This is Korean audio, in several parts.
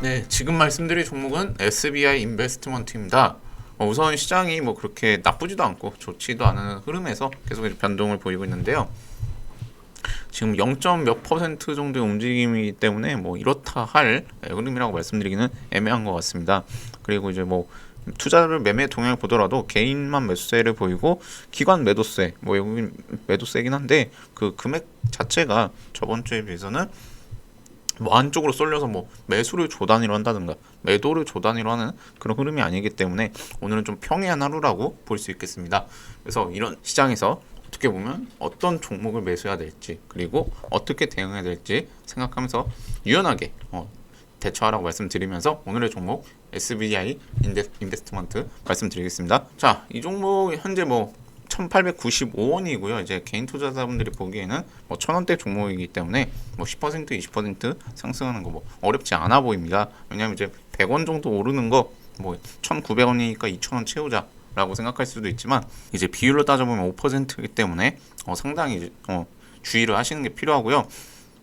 네, 지금 말씀드릴 종목은 SBI 인베스트먼트입니다. 어, 우선 시장이 뭐 그렇게 나쁘지도 않고 좋지도 않은 흐름에서 계속 변동을 보이고 있는데요. 지금 0. 몇 퍼센트 정도의 움직임이기 때문에 뭐 이렇다 할 흐름이라고 말씀드리기는 애매한 것 같습니다. 그리고 이제 뭐 투자를 매매 동향을 보더라도 개인만 매수세를 보이고 기관 매도세 뭐 여기 매도세긴 한데 그 금액 자체가 저번 주에 비해서는 뭐 안쪽으로 쏠려서 뭐 매수를 조단위로 한다든가 매도를 조단위로 하는 그런 흐름이 아니기 때문에 오늘은 좀 평이한 하루라고 볼 수 있겠습니다. 그래서 이런 시장에서 어떻게 보면 어떤 종목을 매수해야 될지 그리고 어떻게 대응해야 될지 생각하면서 유연하게 어, 대처하라고 말씀드리면서 오늘의 종목 SBI 인데, 인베스트먼트 말씀드리겠습니다. 자, 이 종목 현재 뭐 1895원이고요. 이제 개인 투자자분들이 보기에는 뭐 1000원대 종목이기 때문에 뭐 10% 20% 상승하는 거 뭐 어렵지 않아 보입니다. 왜냐하면 이제 100원 정도 오르는 거 뭐 1,900원이니까 2,000원 채우자. 라고 생각할 수도 있지만 이제 비율로 따져보면 5%이기 때문에 어, 상당히 어, 주의를 하시는 게 필요하고요.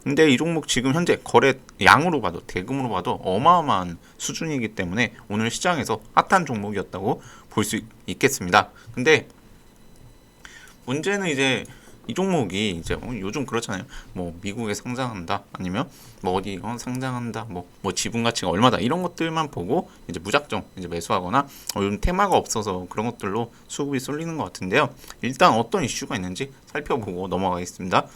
근데 이 종목 지금 현재 거래 양으로 봐도 대금으로 봐도 어마어마한 수준이기 때문에 오늘 시장에서 핫한 종목이었다고 볼 수 있겠습니다. 근데 문제는 이제 이 종목이 이제 어, 요즘 그렇잖아요. 뭐 미국에 상장한다 아니면 뭐 어디 어, 상장한다 뭐 뭐 지분 가치가 얼마다 이런 것들만 보고 이제 무작정 이제 매수하거나 어, 요즘 테마가 없어서 그런 것들로 수급이 쏠리는 것 같은데요. 일단 어떤 이슈가 있는지 살펴보고 넘어가겠습니다.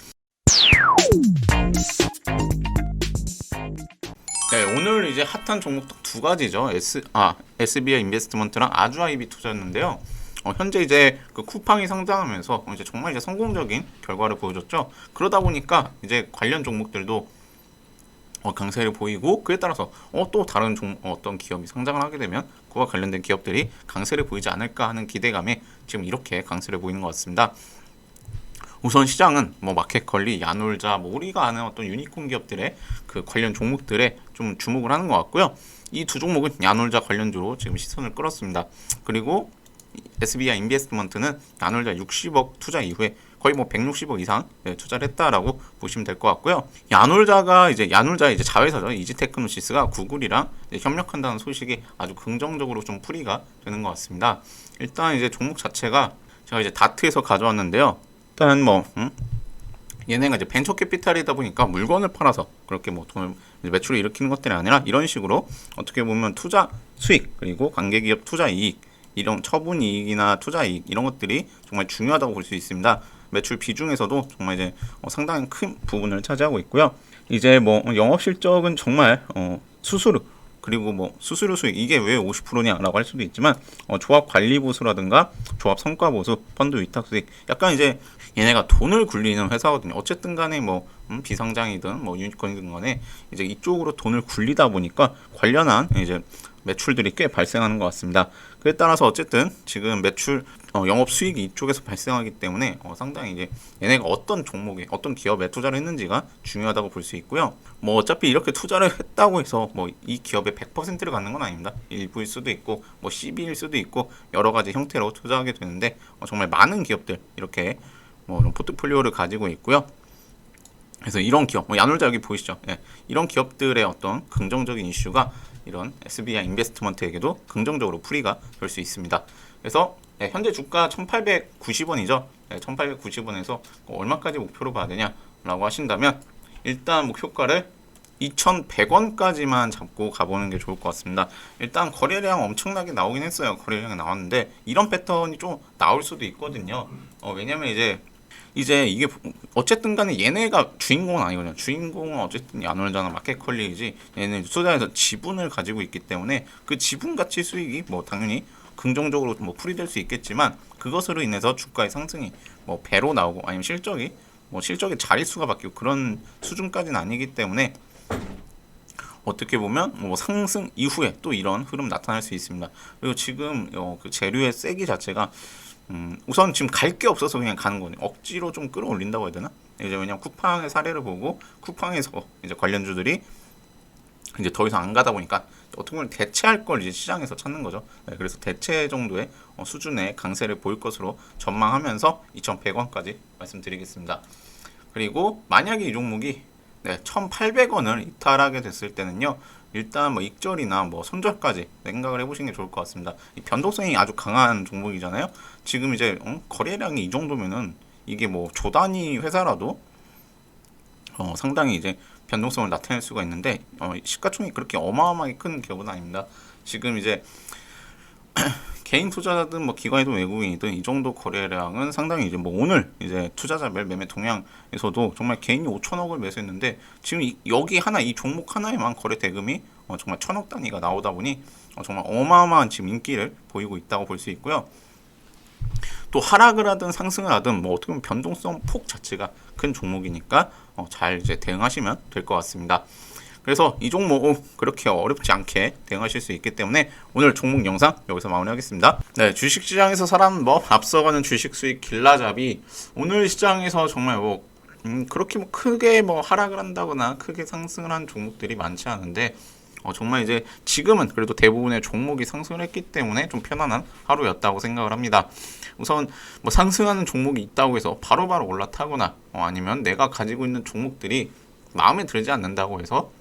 네, 오늘 이제 핫한 종목 딱두 가지죠. S 아 SBI 인베스트먼트랑 아주아이비 투자였는데요. 어, 현재 이제 그 쿠팡이 상장하면서 이제 정말 이제 성공적인 결과를 보여줬죠. 그러다 보니까 이제 관련 종목들도 어, 강세를 보이고 그에 따라서 어, 또 다른 종, 어떤 기업이 상장을 하게 되면 그와 관련된 기업들이 강세를 보이지 않을까 하는 기대감에 지금 이렇게 강세를 보이는 것 같습니다. 우선 시장은 뭐 마켓컬리, 야놀자, 뭐 우리가 아는 어떤 유니콘 기업들의 그 관련 종목들에 좀 주목을 하는 것 같고요. 이 두 종목은 야놀자 관련주로 지금 시선을 끌었습니다. 그리고 SBI 인베스트먼트는 야놀자 60억 투자 이후에 거의 뭐 160억 이상 네, 투자를 했다라고 보시면 될 것 같고요. 야놀자가 이제 야놀자 이제 자회사죠. 이지테크노시스가 구글이랑 협력한다는 소식이 아주 긍정적으로 좀 풀이가 되는 것 같습니다. 일단 이제 종목 자체가 제가 이제 다트에서 가져왔는데요. 일단 뭐 음? 얘네가 이제 벤처 캐피탈이다 보니까 물건을 팔아서 그렇게 뭐 돈을 매출을 일으키는 것들이 아니라 이런 식으로 어떻게 보면 투자 수익 그리고 관계기업 투자 이익 이런 처분 이익이나 투자 이익 이런 것들이 정말 중요하다고 볼 수 있습니다. 매출 비중에서도 정말 이제 어, 상당히 큰 부분을 차지하고 있고요. 이제 뭐 영업 실적은 정말 어, 수수료 그리고 뭐 수수료 수익 이게 왜 50%냐라고 할 수도 있지만 어, 조합 관리 보수라든가 조합 성과 보수, 펀드 위탁 수익 약간 이제 얘네가 돈을 굴리는 회사거든요. 어쨌든 간에 뭐 음, 비상장이든 뭐 유니콘이든 간에 이제 이쪽으로 돈을 굴리다 보니까 관련한 이제 매출들이 꽤 발생하는 것 같습니다. 그에 따라서 어쨌든 지금 매출 어, 영업 수익이 이쪽에서 발생하기 때문에 어, 상당히 이제 얘네가 어떤 종목에 어떤 기업에 투자를 했는지가 중요하다고 볼 수 있고요. 뭐 어차피 이렇게 투자를 했다고 해서 뭐 이 기업의 100%를 갖는 건 아닙니다. 일부일 수도 있고 뭐 12일 수도 있고 여러 가지 형태로 투자하게 되는데 어, 정말 많은 기업들 이렇게 뭐 포트폴리오를 가지고 있고요. 그래서 이런 기업, 뭐 야놀자 여기 보이시죠? 예, 이런 기업들의 어떤 긍정적인 이슈가 이런 SBI 인베스트먼트에게도 긍정적으로 풀이가 될 수 있습니다. 그래서 예, 현재 주가 1,890원이죠. 예, 1,890원에서 얼마까지 목표로 봐야 되냐라고 하신다면 일단 목표가를 2,100원까지만 잡고 가보는 게 좋을 것 같습니다. 일단 거래량 엄청나게 나오긴 했어요. 거래량이 나왔는데 이런 패턴이 좀 나올 수도 있거든요. 어, 왜냐면 이제 이제 이게 어쨌든 간에 얘네가 주인공은 아니거든요. 주인공은 어쨌든 야놀자나 마켓컬리이지 얘는 투자에서 지분을 가지고 있기 때문에 그 지분 가치 수익이 뭐 당연히 긍정적으로 뭐 풀이될 수 있겠지만 그것으로 인해서 주가의 상승이 뭐 배로 나오고 아니면 실적이 뭐 실적의 자릿수가 바뀌고 그런 수준까지는 아니기 때문에 어떻게 보면 뭐 상승 이후에 또 이런 흐름 나타날 수 있습니다. 그리고 지금 어, 그 재료의 세기 자체가 음, 우선 지금 갈 게 없어서 그냥 가는 거네. 억지로 좀 끌어올린다고 해야 되나? 이제 왜냐면 쿠팡의 사례를 보고 쿠팡에서 이제 관련주들이 이제 더 이상 안 가다 보니까 어떻게 대체할 걸 이제 시장에서 찾는 거죠. 네, 그래서 대체 정도의 어, 수준의 강세를 보일 것으로 전망하면서 2,100원까지 말씀드리겠습니다. 그리고 만약에 이 종목이 네, 1,800원을 이탈하게 됐을 때는요. 일단 뭐 익절이나 뭐 손절까지 생각을 해보시는 게 좋을 것 같습니다. 이 변동성이 아주 강한 종목이잖아요. 지금 이제 어? 거래량이 이 정도면은 이게 뭐 조단위 회사라도 어, 상당히 이제 변동성을 나타낼 수가 있는데 어, 시가총이 그렇게 어마어마하게 큰 기업은 아닙니다. 지금 이제 개인 투자자든 뭐 기관이든 외국인이든 이 정도 거래량은 상당히 이제 뭐 오늘 이제 투자자별 매매 동향에서도 정말 개인이 5천억을 매수했는데 지금 이, 여기 하나 이 종목 하나에만 거래 대금이 어, 정말 천억 단위가 나오다 보니 어, 정말 어마어마한 지금 인기를 보이고 있다고 볼 수 있고요. 또 하락을 하든 상승을 하든 뭐 어떻게 보면 변동성 폭 자체가 큰 종목이니까 어, 잘 이제 대응하시면 될 것 같습니다. 그래서 이 종목 그렇게 어렵지 않게 대응하실 수 있기 때문에 오늘 종목 영상 여기서 마무리하겠습니다. 네, 주식 시장에서 사람 뭐 앞서가는 주식 수익 길라잡이 오늘 시장에서 정말 뭐 음, 그렇게 뭐 크게 뭐 하락을 한다거나 크게 상승을 한 종목들이 많지 않은데 어, 정말 이제 지금은 그래도 대부분의 종목이 상승을 했기 때문에 좀 편안한 하루였다고 생각을 합니다. 우선 뭐 상승하는 종목이 있다고 해서 바로바로 올라타거나 어, 아니면 내가 가지고 있는 종목들이 마음에 들지 않는다고 해서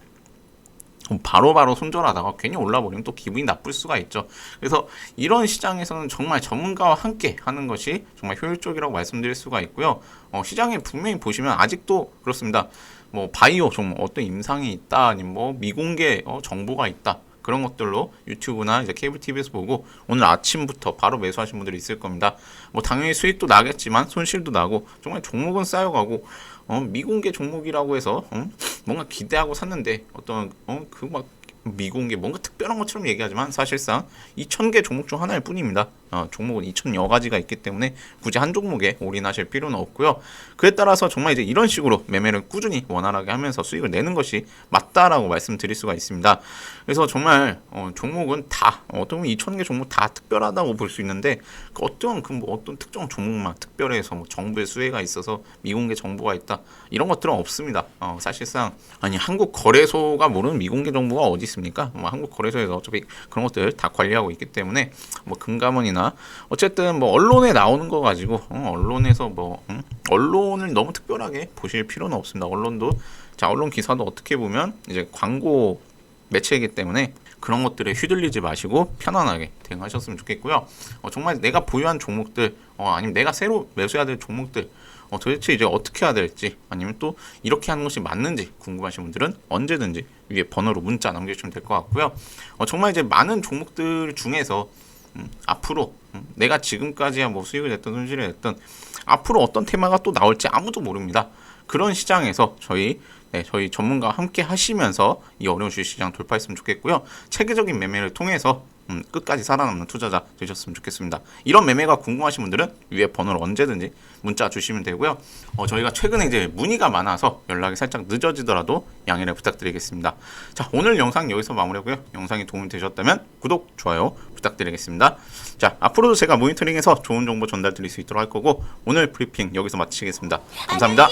바로 바로 손절하다가 괜히 올라버리면 또 기분이 나쁠 수가 있죠. 그래서 이런 시장에서는 정말 전문가와 함께 하는 것이 정말 효율적이라고 말씀드릴 수가 있고요. 어, 시장에 분명히 보시면 아직도 그렇습니다. 뭐 바이오 종목 어떤 임상이 있다 아니면 뭐 미공개 어, 정보가 있다 그런 것들로 유튜브나 이제 케이블 TV에서 보고 오늘 아침부터 바로 매수하신 분들이 있을 겁니다. 뭐 당연히 수익도 나겠지만 손실도 나고 정말 종목은 쌓여가고 어, 미공개 종목이라고 해서 어? 뭔가 기대하고 샀는데 어떤 어, 그 막 미공개 뭔가 특별한 것처럼 얘기하지만 사실상 2,000개 종목 중 하나일 뿐입니다. 어, 종목은 2,000여 가지가 있기 때문에 굳이 한 종목에 올인하실 필요는 없고요. 그에 따라서 정말 이제 이런 식으로 매매를 꾸준히 원활하게 하면서 수익을 내는 것이 맞다라고 말씀드릴 수가 있습니다. 그래서 정말 어, 종목은 다 어떤 2,000개 종목 다 특별하다고 볼 수 있는데 그 어떤 그 뭐 어떤 특정 종목만 특별해서 뭐 정부의 수혜가 있어서 미공개 정보가 있다 이런 것들은 없습니다. 어, 사실상 아니 한국 거래소가 모르는 미공개 정보가 어디 있습니까? 뭐 한국 거래소에서 어차피 그런 것들 다 관리하고 있기 때문에 뭐 금감원이나 어쨌든 뭐 언론에 나오는 거 가지고 어, 언론에서 뭐 음? 언론을 너무 특별하게 보실 필요는 없습니다. 언론도 자 언론 기사도 어떻게 보면 이제 광고 매체이기 때문에 그런 것들에 휘둘리지 마시고 편안하게 대응하셨으면 좋겠고요. 어, 정말 내가 보유한 종목들 어, 아니면 내가 새로 매수해야 될 종목들 어, 도대체 이제 어떻게 해야 될지 아니면 또 이렇게 하는 것이 맞는지 궁금하신 분들은 언제든지 위에 번호로 문자 남겨주시면 될 것 같고요. 어, 정말 이제 많은 종목들 중에서 음, 앞으로 음, 내가 지금까지야 뭐 수익을 냈던 손실을 냈던 앞으로 어떤 테마가 또 나올지 아무도 모릅니다. 그런 시장에서 저희 네, 저희 전문가와 함께 하시면서 이 어려운 주식 시장 돌파했으면 좋겠고요. 체계적인 매매를 통해서 음, 끝까지 살아남는 투자자 되셨으면 좋겠습니다. 이런 매매가 궁금하신 분들은 위에 번호로 언제든지 문자 주시면 되고요. 어, 저희가 최근에 이제 문의가 많아서 연락이 살짝 늦어지더라도 양해를 부탁드리겠습니다. 자, 오늘 영상 여기서 마무리하고요. 영상이 도움이 되셨다면 구독, 좋아요 부탁드리겠습니다. 자, 앞으로도 제가 모니터링해서 좋은 정보 전달 드릴 수 있도록 할 거고 오늘 브리핑 여기서 마치겠습니다. 감사합니다.